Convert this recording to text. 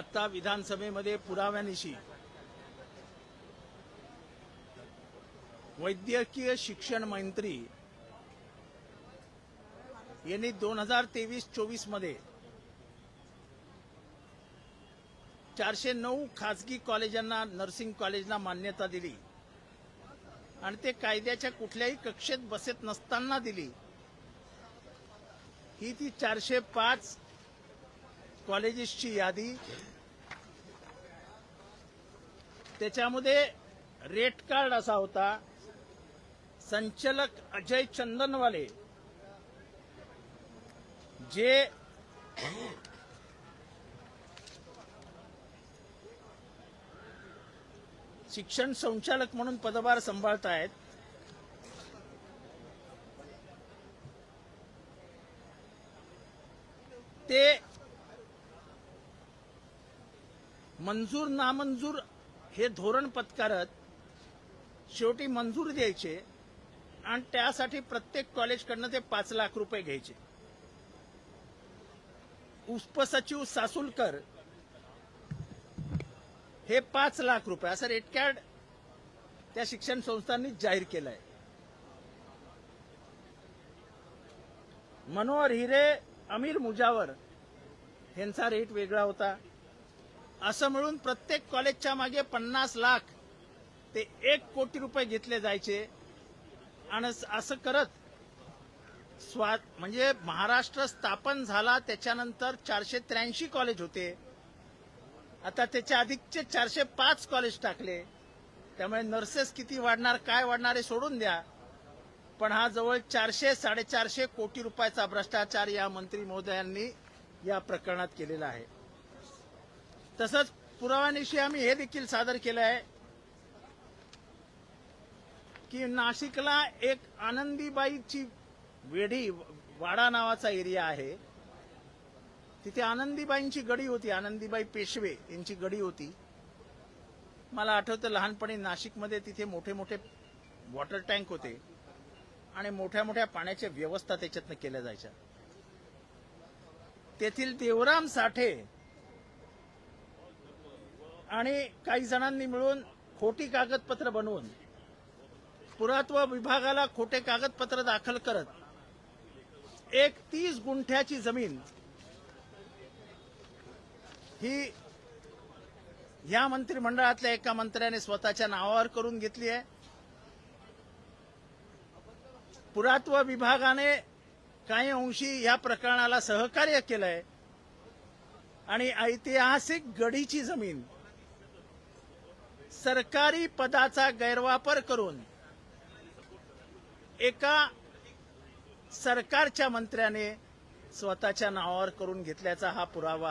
आता विधानसभेमध्ये पुराव्यानिशी वैद्यकीय शिक्षण मंत्री यांनी दोन हजार तेवीस चोवीसमध्ये चारशे नऊ खासगी कॉलेजांना नर्सिंग कॉलेजला मान्यता दिली. आणि ते कायद्याच्या कुठल्याही कक्षेत बसत नसताना दिली. ही ती चारशे पाच कॉलेजेसची यादी. त्याच्यामध्ये रेट कार्ड असा होता. संचालक अजय चंदनवाले. जे शिक्षण संचालक म्हणून पदभार आहेत ते मंजूर नामंजूर हे धोरण पत्कारत शेवटी मंजूर द्यायचे आणि त्यासाठी प्रत्येक कॉलेजकडनं ते पाच लाख रुपये घ्यायचे. उपसचिव सासुलकर हे पाच लाख रुपये असं रेट कार्ड त्या शिक्षण संस्थांनी जाहीर केलंय. मनोहर हिरे अमीर मुजावर यांचा रेट वेगळा होता. असं मिळून प्रत्येक कॉलेजच्या मागे पन्नास लाख ते एक कोटी रुपये घेतले जायचे. आणि असं करत स्वा म्हणजे महाराष्ट्र स्थापन झाला त्याच्यानंतर चारशे त्र्याऐंशी कॉलेज होते. आता त्याच्या अधिकचे चारशे पाच कॉलेज टाकले. त्यामुळे नर्सेस किती वाढणार काय वाढणार हे सोडून द्या. पण हा जवळ चारशे साडेचारशे कोटी रुपयाचा भ्रष्टाचार या मंत्री महोदयांनी या प्रकरणात केलेला आहे. तसंच पुराव्यानिशी आम्ही हे देखील सादर केलं आहे की नाशिकला एक आनंदीबाईची वेढी वाडा नावाचा एरिया आहे. तिथे आनंदीबाईंची गडी होती आनंदीबाई पेशवे यांची गडी होती. मला आठवतं लहानपणी नाशिकमध्ये तिथे मोठे मोठे वॉटर टँक होते आणि मोठ्या मोठ्या पाण्याच्या व्यवस्था त्याच्यातनं केल्या जायच्या. तेथील देवराम साठे आणि काही जणांनी मिळून खोटी कागदपत्र बनवून पुरातत्व विभागाला खोटे कागदपत्र दाखल करत एक तीस गुंठ्याची जमीन ही या मंत्रिमंडळातल्या एका मंत्र्याने स्वतःच्या नावावर करून घेतली आहे. पुरातत्व विभागाने काही अंशी या प्रकरणाला सहकार्य केलंय आणि ऐतिहासिक गडीची जमीन सरकारी पदाचा गैरवापर करून एका सरकारच्या मंत्र्याने स्वतःच्या नावावर करून घेतल्याचा हा पुरावा